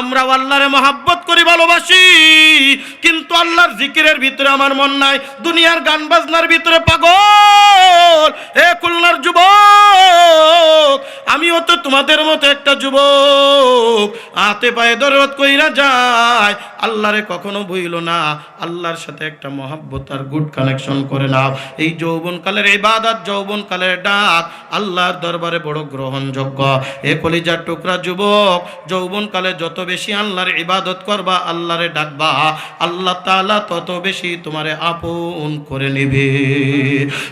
আমরা আল্লাহরে মহাব্বত করি, ভালোবাসি। কিন্তু আল্লাহর জিকিরের ভিতরে আমার মন নাই। দুনিয়ার গান বাজনার ভিতরে পাগল। এ খুলনার যুবক, আমিও তো তোমাদের মতো একটা যুবক। হাতে পায়ে দরদ কইরা যায়, আল্লাহরে কখনো ভুইল না। আল্লাহর সাথে একটা মহাব্বত আর গুড কানেকশন করে নাও। এই যৌবন কালের এই ইবাদত, যৌবনকালের ডাক, আল্লাহর দরবারে বড় গ্রহণযোগ্য। এ কলিজার টুকরা যুবক, যৌবনকালে যত বেশি আল্লাহর ইবাদত করবা, আল্লাহরে ডাকবা, আল্লাহ তালা তত বেশি তোমারে আপন করে নেবে।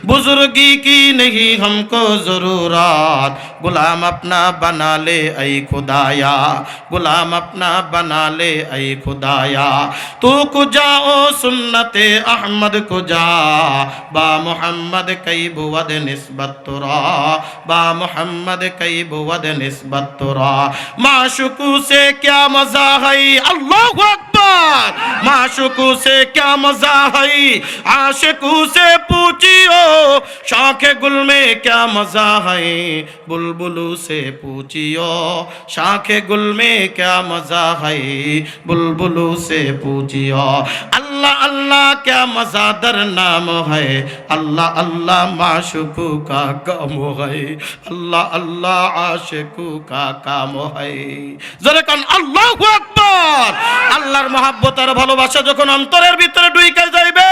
বুজুর্গি কি নেহি হমকো জরুরাত? গুলাম আপনা বানালে আই খুদায়া, গুলাম আপনা বানালে আই খুদায়া। তু কুজা ও সুন্নতে আহমদ কু যা, বা মোহাম্মদ কই বুয়াদ নিসবত তোরা, বা মোহাম্মদ কই বুয়াদ নিসবত তোরা। মা শুকু সে ক্যা মজা হাই আল্লাহ बात माशुकू से क्या मजा है आशिकू से पूछियो शौक गुल में क्या मजा है बुलबुलू से पूछियो शाख गुल में क्या मजा है बुलबुलू से पूछियो अल्लाह अल्लाह क्या मजादर नाम है अल्लाह अल्लाह माशुकू का कम है अल्लाह अल्लाह आशिकू का काम है जरा कन अल्लाह अकबर अल्लाह আল্লাহর মহাব্বত আর ভালোবাসা যখন অন্তরের ভিতরে ঢুকে যাইবে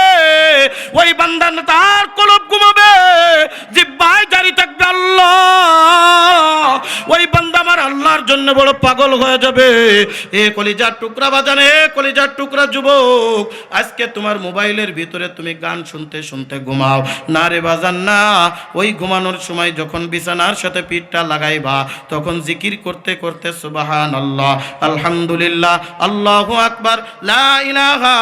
ওই বান্দান তার কলব ঘুমাবে জিব্বায় জারি থাকবে আল্লাহ। ওই বান্দা আমার আল্লাহর জন্য বড় পাগল হয়ে যাবে। এ কলিজার টুকরা বাজানে, এ কলিজার টুকরা যুবক, আজকে তোমার মোবাইলের ভিতরে তুমি গান শুনতে শুনতে ঘুমাও। না রে বাজান, না। ওই ঘুমানোর সময় যখন বিছানার সাথে পিঠটা লাগাইবা, তখন জিকির করতে করতে সুবাহান আল্লাহ আলহামদুলিল্লাহ, আল্লাহু আকবার, লা ইলাহা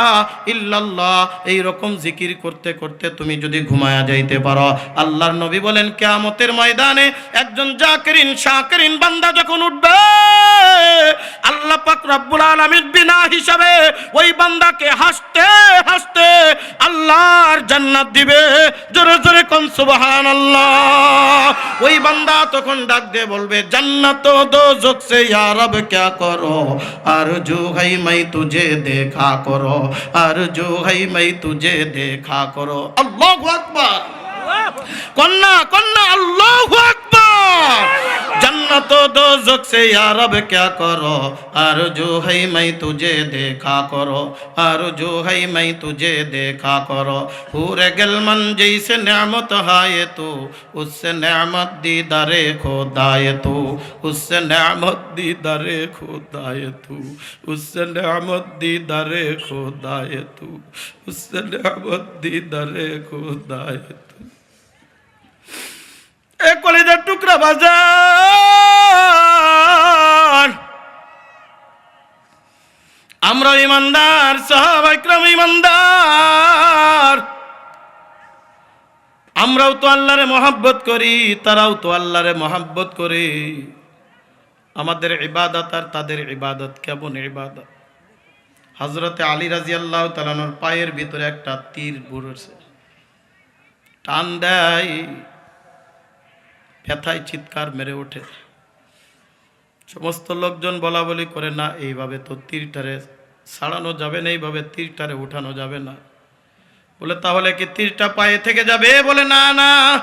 ইল্লাল্লাহ। এই রকম জিকির করতে করতে তুমি যদি ঘুমায়া যাইতে পারো, আল্লাহর নবী বলেন কিয়ামতের ময়দানে একজন জাকিরিন শাকিরিন বান্দা যখন উঠবে আল্লাহ পাক রব্বুল আলামিন বিনা হিসাবে ওই বান্দাকে হাসতে হাসতে আল্লাহর জান্নাত দিবে জোরে জোরে কোন সুবহানাল্লাহ ওই বান্দা তখন ডাক দিয়ে বলবে জান্নাত দোজক से यार अब क्या करो आरजू है मैं तुझे देखा करो आरजू है मैं तुझे देखा करो अल्लाह আকবার কন্যা কন্যা আল্লাহ আকবার जन्नत दोजक से यार अब क्या करो आरजू है मैं तुझे देखा करो आरजू है मैं तुझे देखा करो पूरे गलमन जैसे नेमत हाय तू उससे नेमत दीदारे खोदाए तू उससे नेमत दीदारे खोदाए तू उससे नेमत दीदारे खोदाए तू उससे नेमत दीदारे खोदाए तू কলিজার টুকরা বাজার। আমরা ইমানদার সাহাবাইকরাম ইমানদার। আমরাও তো আল্লাহরে মহাব্বত করি, তারাও তো আল্লাহরে মহাব্বত করে। আমাদের ইবাদত আর তাদের ইবাদত, কেমন ইবাদত? হজরতে আলী রাজি আল্লাহ তালানোর পায়ের ভিতরে একটা তীর বুড়েছে টান দেয়। ব্যথায় চিৎকার মেরে ওঠে। সমস্ত লোকজন বলা বলি করে, না, এইভাবে তো তীরটারে ছাড়ানো যাবে না, এইভাবে তীরটারে উঠানো যাবে না। বলে, তাহলে কি তীরটা পায়ে থেকে যাবে? বলে, না না।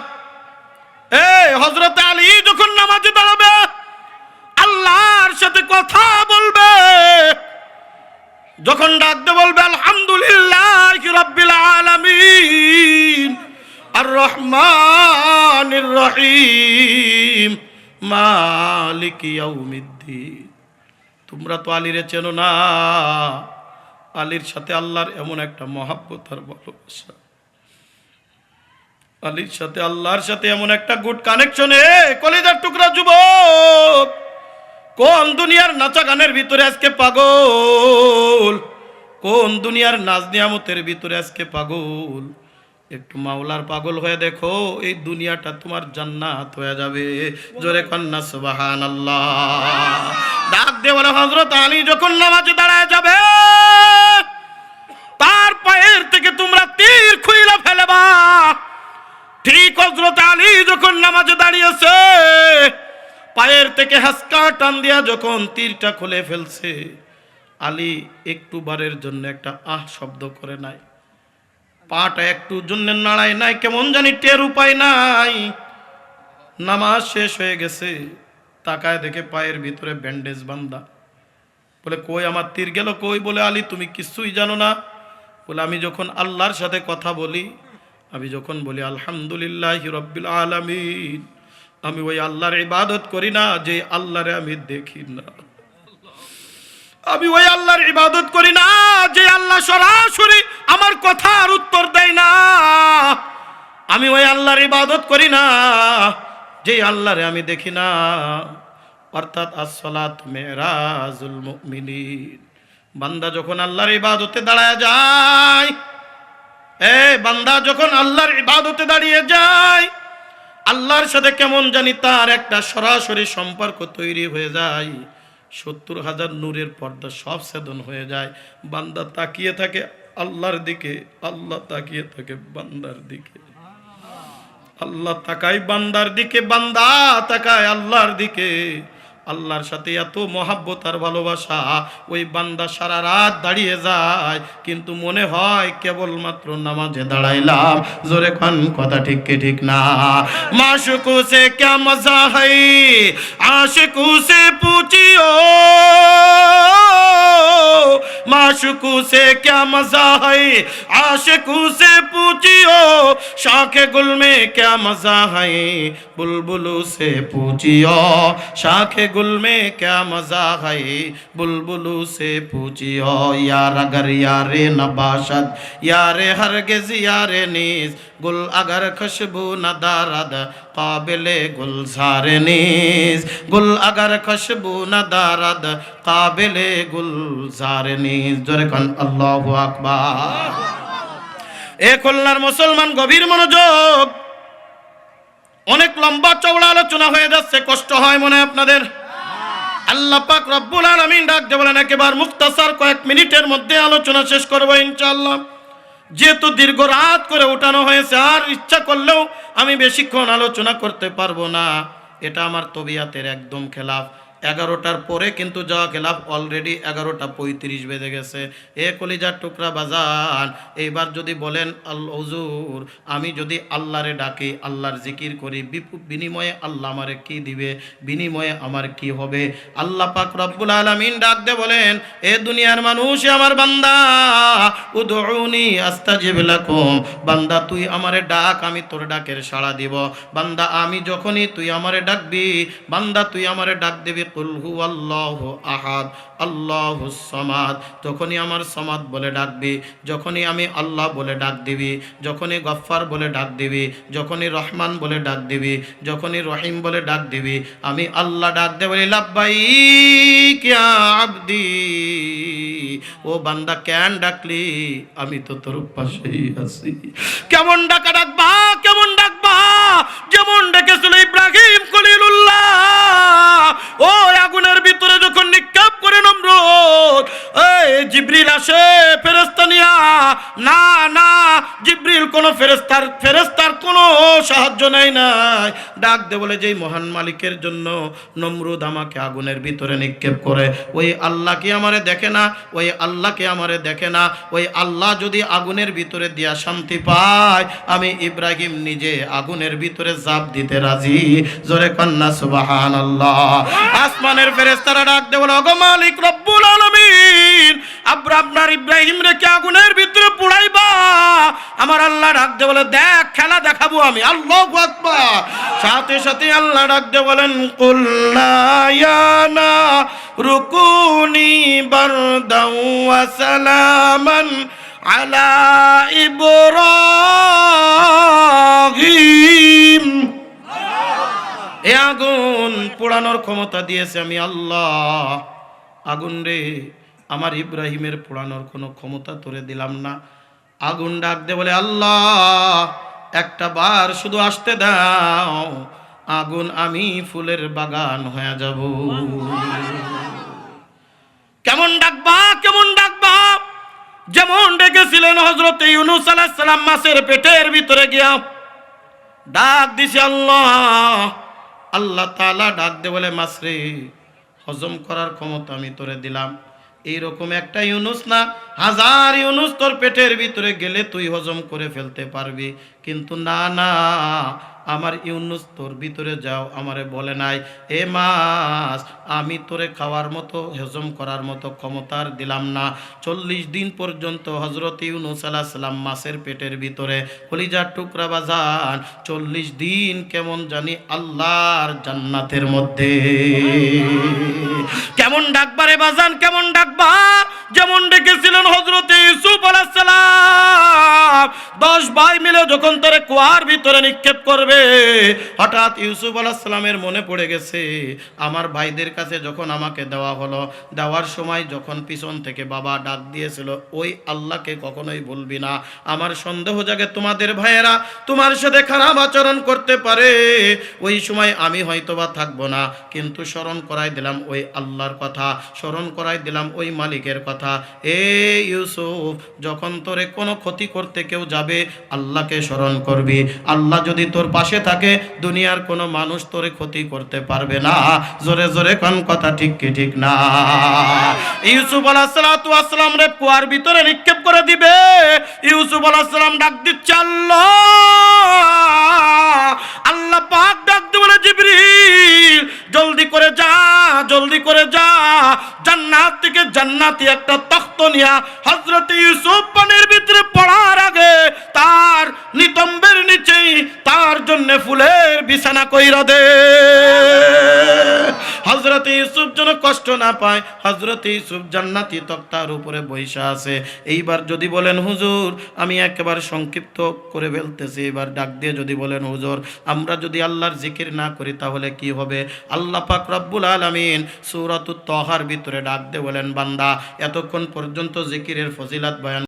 এ হজরত আলী যখন নামাজে দাঁড়াবে, আল্লাহর সাথে কথা বলবে। যখন ডাকতে বলবে, আলহামদুলিল্লাহ রব্বিল আলামিন। আর রহমানির রহিম তোমরা তো আলীরে চেনো না। আলীর সাথে আল্লাহর এমন একটা মহাব্বত আর ভালোবাসা। আলীর সাথে, আল্লাহর সাথে এমন একটা গুড কানেকশনে কলিদার টুকরা যুবক। কোন দুনিয়ার নাচা গানের ভিতরে আজকে পাগল? কোন দুনিয়ার নাজ নিয়ামতের ভিতরে আজকে পাগল? একটু মাওলার পাগল হয়ে দেখো, এই দুনিয়াটা তোমার জান্নাত হয়ে যাবে। জোরে কন্যা সুবাহান আল্লাহ ডাক দে বলে হজরত আলী যখন নামাজে দাঁড়ায় যাবে, তার পায়ের থেকে তোমরা তীর খুইলা ফেলেবা। ঠিক হজরত আলী যখন নামাজে দাঁড়িয়েছে, পায়ের থেকে হাসকা টান দিয়া যখন তীরটা খুলে ফেলছে, আলী একটু বারের জন্য একটা আহ শব্দ করে নাই। পাটা একটু জন্য নাড়ায় নাই, কেমন জানি টের উপায় নাই। নামাজ শেষ হয়ে গেছে, তাকায় দেখে পায়ের ভিতরে ব্যান্ডেজ বান্ধা। বলে, কই আমার তীর গেল কই? বলে, আলী, তুমি কিছুই জানো না। বলে, আমি যখন আল্লাহর সাথে কথা বলি, আমি যখন বলি, আলহামদুলিল্লাহ রব্বিল আলামিন, আমি ওই আল্লাহর ইবাদত করি না, যে আল্লাহরে আমি দেখি না। আমি ওই আল্লাহর ইবাদত করি না, যে আল্লাহ সরাসরি আমার কথার উত্তর দেয় না। আমি ওই আল্লাহর ইবাদত করি না যে আল্লাহরে আমি দেখি না। অর্থাৎ আসসালাত মেরাজুল মুমিনিন। বান্দা যখন আল্লাহর ইবাদতে দাঁড়ায় যায়, এ বান্দা যখন আল্লাহর ইবাদতে দাঁড়িয়ে যায়, আল্লাহর সাথে কেমন জানি তার একটা সরাসরি সম্পর্ক তৈরি হয়ে যায়। সত্তর হাজার নূরের পর্দা সব সেদন হয়ে যায়। বান্দা তাকিয়ে থাকে আল্লাহর দিকে, আল্লাহ তাকিয়ে থাকে বান্দার দিকে। আল্লাহ তাকায় বান্দার দিকে, বান্দা তাকায় আল্লাহর দিকে। আল্লাহর সাথে এত মহাব্বত আর ভালোবাসা, ওই বান্দা সারা রাত দাঁড়িয়ে যায়, কিন্তু মনে হয় কেবলমাত্র নামাজে দাঁড়াইলাম। জোরে খান, কথা ঠিক কি ঠিক না? মাশুকু সে ক্যা মজা হাই? আশিকু সে পুছিও माशुकू से क्या मज़ा है? आशिकू से पूछियो, शाखे गुल में क्या मज़ा है? बुलबुलू से पूछियो, शाखे गुल में क्या मज़ा है? बुलबुलू से पूछियो, यार अगर यारे नबाशत, यारे हरगिज यारे नीस गुल अगर खुशबू न दारद, काबिले गुलजार नीस गुल अगर खुशबू न दारद, काबिले गुलजार জোরে কান আকবার। এ মুসলমান গভীর মনোযোগ। অনেক লম্বা চওড়া আলোচনা হয়ে যাচ্ছে, কষ্ট হয় মনে আপনাদের। আল্লাহ পাক রব্বুল ডাক বলেন, একেবারে মুক্তাসার কয়েক মিনিটের মধ্যে আলোচনা শেষ করব ইনশাআল্লাহ। যেহেতু দীর্ঘ রাত করে উঠানো হয়েছে, আর ইচ্ছা করলেও আমি বেশিক্ষণ আলোচনা করতে পারব না। এটা আমার তবিয়াতের একদম খেলাফ। এগারোটার পরে কিন্তু যাওয়া খেলাফ অলরেডি এগারোটা পঁয়ত্রিশ বেজে গেছে। এ কলিজার টুকরা বাজান, এইবার যদি বলেন, আল হুজুর, আমি যদি আল্লাহরে ডাকি, আল্লাহর জিকির করি বিনিময়ে আল্লাহ আমারে কি দিবে? বিনিময়ে আমার কি হবে? আল্লাহ পাক রব্বুল আলামিন ডাক দে বলেন, এ দুনিয়ার মানুষ, আমার বান্দা, উদউনি আস্তাজিব লাকুম। বান্দা, তুই আমারে ডাক, আমি তোর ডাকের সাড়া দিব। বান্দা, আমি যখনই তুই আমারে ডাকবি, বান্দা, তুই আমারে ডাক দিবি হু আল্লাহ সমাদ। আমার সমাদ বলে ডাকবি যখনই আমি আল্লাহ বলে ডাক দিবি, যখনই গফফার বলে ডাক দিবি, যখনই রহমান বলে ডাক দিবি, যখনই রহিম বলে ডাক দিবি, আমি আল্লাহ ডাক দে বলি লাব্বাই কিয়া আবদি, ও বান্দা, কেন ডাকলি? আমি তো তোর পাশেই আছি। কেমন ডাকা ডাকবা, কেমন ডাকবা? যেমন ডেকেছিল ইব্রাহিম খলিলুল্লাহ। নমরুদ এই জিব্রিল আসে ফেরেস্তা নিয়া। না না, জিব্রিল কোন ফেরেস্তার ফেরেস্তার কোনো সাহায্য নেয় নাই। ডাক দে বলে, যেই মহান মালিকের জন্য নমরুদ আমাকে আগুনের ভিতরে নিক্ষেপ করে, ওই আল্লাহ কি আমারে দেখে না? ওই আল্লাহকে আমারে দেখে না? ওই আল্লাহ যদি আগুনের ভিতরে দিয়া শান্তি পায়, আমি ইব্রাহিম নিজে আগুনের ভিতরে জাপ দিতে রাজি। জোরে কন্যা সুবাহান আল্লাহ আসমানের ফেরেস্তারা ডাক দে বলে, ওগো মালিক রব্বুল আলামিন আব্রা আপনার ইব্রাহিম রেখে আগুনের ভিতরে পুড়াইবা। আমার আল্লাহ ডাক দে বলে, দেখ, খেলা দেখাবো আমি। আল্লাহ সাথে সাথে আল্লাহ ডাক দে বলেন কুল্লায়ানা রুকুনি বারদাউ সালামান আলা ইব্রাহিম। এ আগুন পোড়ানোর ক্ষমতা দিয়েছে আমি আল্লাহ। আগুন রে আমার ইব্রাহিমের পোড়ানোর কোনো ক্ষমতা তোরে দিলাম না। আগুন ডাক দে বলে, আল্লাহ, একটা বার শুধু আসতে দাও। আগুন আমি ফুলের বাগান হয়ে যাব। কেমন ডাকবা কেমন ডাকবা? যেমন ডেকেছিলেন হজরত ইউনুস সালাম মাছের পেটের ভিতরে গিয়া। ডাক দিছে, আল্লাহ আল্লাহ তাআলা ডাক দে বলে মাসরে হজম করার ক্ষমতা আমি তোরে দিলাম। এইরকম একটা ইউনুস না, হাজার ইউনুস তোর পেটের ভিতরে গেলে তুই হজম করে ফেলতে পারবি। কিন্তু না না আমার ইউনুস, তোর ভিতরে যাও, আমারে বলে নাই, এ মাস আমি তোরে খাওয়ার মতো, হজম করার মতো ক্ষমতার দিলাম না। চল্লিশ দিন পর্যন্ত হজরত ইউনুস আলাহ সাল্লাম মাসের পেটের ভিতরে কলিজার টুকরা বাজান। চল্লিশ দিন কেমন জানি আল্লাহর জান্নাতের মধ্যে। কেমন ডাকবারে বাজান, কেমন ডাকবা, যেমন ডেকেছিলেন হজরত যখন তারে কুয়ার ভিতরে নিক্ষেপ করবে, হঠাৎ ইউসুফ আলাইসালামের মনে পড়ে গেছে, আমার ভাইদের কাছে যখন আমাকে দেওয়া হলো, দেওয়ার সময় যখন পিছন থেকে বাবা ডাক দিয়েছিল, ওই আল্লাহকে কখনোই বলবি না। আমার সন্দেহ জাগে তোমাদের ভাইয়েরা, তোমার সাথে খারাপ আচরণ করতে পারে। ওই সময় আমি হয়তোবা থাকব না। কিন্তু স্মরণ করাই দিলাম ওই আল্লাহর কথা, স্মরণ করাই দিলাম ওই মালিকের কথা। এ ইউসুফ, যখন তোরে কোনো ক্ষতি করতে কেউ যাবে, আল্লাহকে স্মরণ করবি। আল্লাহ যদি তোর পাশে থাকে, দুনিয়ার কোনো মানুষ তোরে ক্ষতি করতে পারবে না। জোরে জোরে কোন কথা ঠিক কি ঠিক না। ইউসুফ আলাহিসাল্লাম রে কুয়ার ভিতরে নিক্ষেপ করে দিবে। ইউসুফ আলাহিসাল্লাম ডাক দিচ্ছে, আল্লাহ! আল্লাহ পাক ডাক বলে জিবরিল। জলদি করে যা, জলদি করে যা। জান্নাত থেকে জান্নাতি একটা নিয়া হজরত ইউসুফ পানির ভিতরে পড়ার আগে তার নিতম্বের নিচেই তার জন্য ফুলের বিছানা কইরা দে। হযরত ইউসুফ যেন কষ্ট না পায় ইউসুফ জান্নাতি তক্তার উপরে বৈশা আছে। এইবার যদি বলেন, হুজুর, আমি একেবারে সংক্ষিপ্ত করে ফেলতেছি। এবার ডাক দিয়ে যদি বলেন, হুজুর, আমরা যদি আল্লাহর জিকির না করি, তাহলে কি হবে? আল্লাহ পাক রব্বুল আলামিন সূরাতুত তহার ভিতরে ডাক দিয়ে বলেন, বান্দা, এতক্ষণ পর্যন্ত জিকিরের ফজিলাত বয়ান